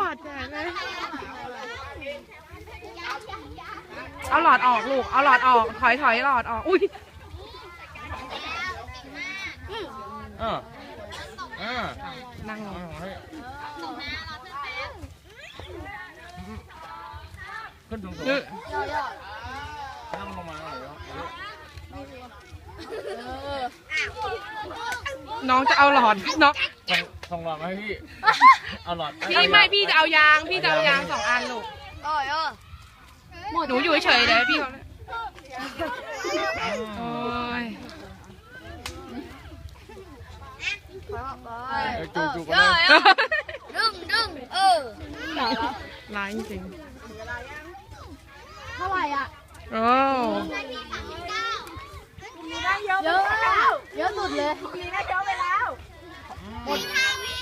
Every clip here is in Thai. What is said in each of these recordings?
บาดแจกเลย เอาหลอดออกลูก เอาหลอดออก ถอยถอยหลอดออก อุ้ยเออเออนั่งลงเฮ้ยขึ้นสูงๆนี่นั่งลงมาหน่อยเดี๋ยวน้องจะเอาหลอดน้อง ส่งส่งหลอดมาให้พี่ เอาหลอดพี่ไม่พี่จะเอายางพี่จะเอายางสองอันลูกโอ้ยโอ้ยหนูอยู่เฉยๆเดี๋ยวให้พี่เขาโอ้ยเออจูบจูบกันโอ้เลยยโอ้ยดึงดึงเออร้ายจริงเท่าไหร่อะๆโอ้เยอะเยอะสุดเลยมีได้เยอะไปแล้วอีกห้าวิ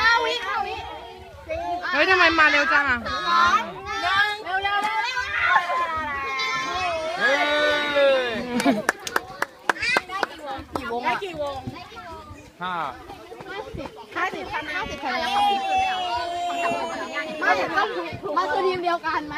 ห้าวิ เฮ้ยทำไมมาเร็วจังอะเร็วเร็วเร็วเฮ้ยกี่วงได้กี่วงห้าห้าสิบพันห้าสิบพันแล้วมาถึงต้องมาคือทีมเดียวกันไหม